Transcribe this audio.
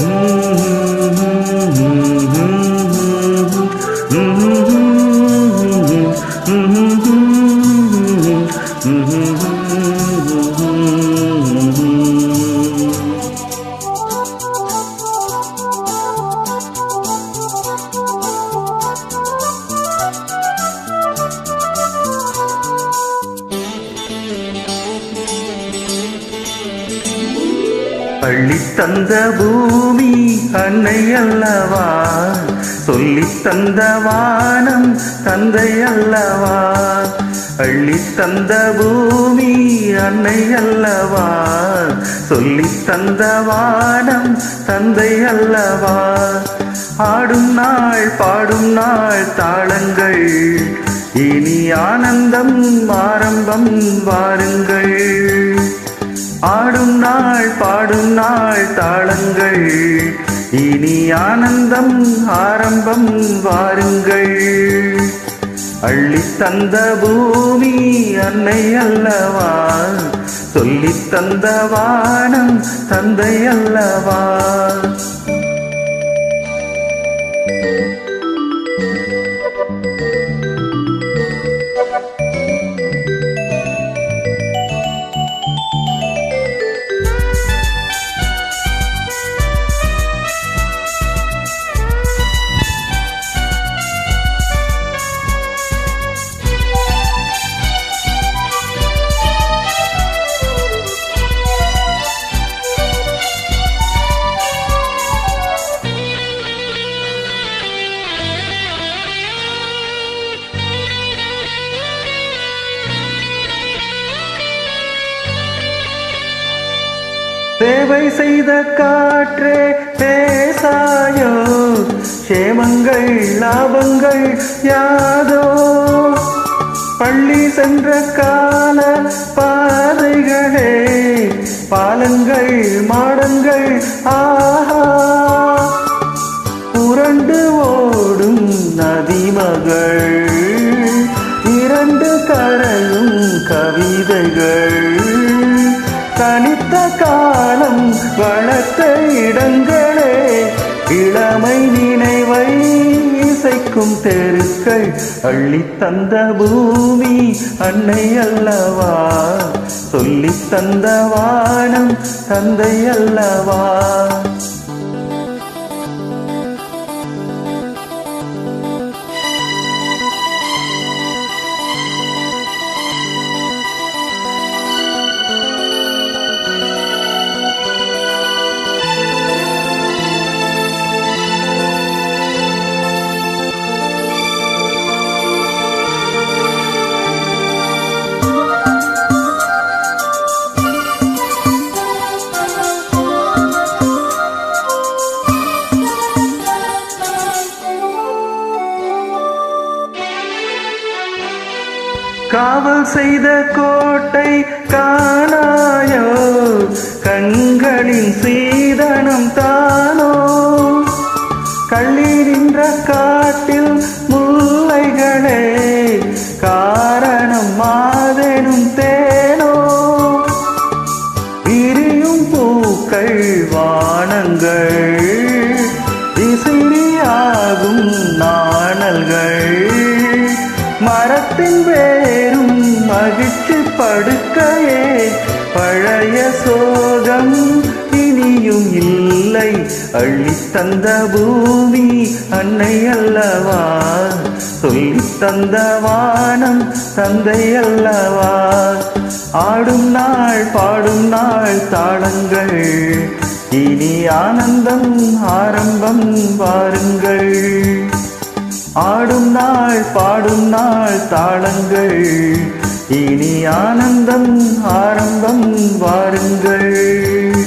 Mm-hmm. தந்த பூமி அன்னை அல்லவா சொல்லித் தந்த வானம் தந்தை அல்லவா அள்ளித் தந்த பூமி அன்னை அல்லவா சொல்லித் தந்த வானம் தந்தை அல்லவா ஆடும் நாள் பாடும் நாள் தாளங்கள். இனி ஆனந்தம் ஆரம்பம் வாருங்கள். ஆடும் நாள் பாடும் நாள் தாளங்கள். இனி ஆனந்தம் ஆரம்பம் வாருங்கள். அள்ளி தந்த பூமி அன்னை அல்லவா? சொல்லி தந்த வானம் தந்தை அல்லவா? சேவை செய்த காற்றே பேசாயோ? சேமங்கள் லாபங்கள் யாதோ? பள்ளி சென்ற கால பாதைகளே பாலங்கள் மாடங்கள் ஆஹா. புரண்டு ஓடும் நதிமகள் இரண்டு கரையும் கவிதைகள் தனி இளமை நினைவை இசைக்கும் தெருக்கள் அள்ளி தந்த பூமி அன்னை அல்லவா? சொல்லி தந்த வானம் தந்தை அல்லவா? காவல் செய்த கோட்டை காணாயோ? கண்களின் சீதனம் தானோ? கள்ளிரின்ற காட்டில் முல்லைகளே காரணம் மாதெனும் தே வாழ்க்கையே பழைய சோகம் இனியும் இல்லை. அள்ளி தந்த பூமி அன்னை அல்லவா? சொல்லி தந்த வானம் தந்தை அல்லவா? ஆடும் நாள் பாடும் நாள் தாளங்கள். இனி ஆனந்தம் ஆரம்பம் வாருங்கள். ஆடும் நாள் பாடும் நாள் தாளங்கள். இனி ஆனந்தம் ஆரம்பம் வாருங்கள்.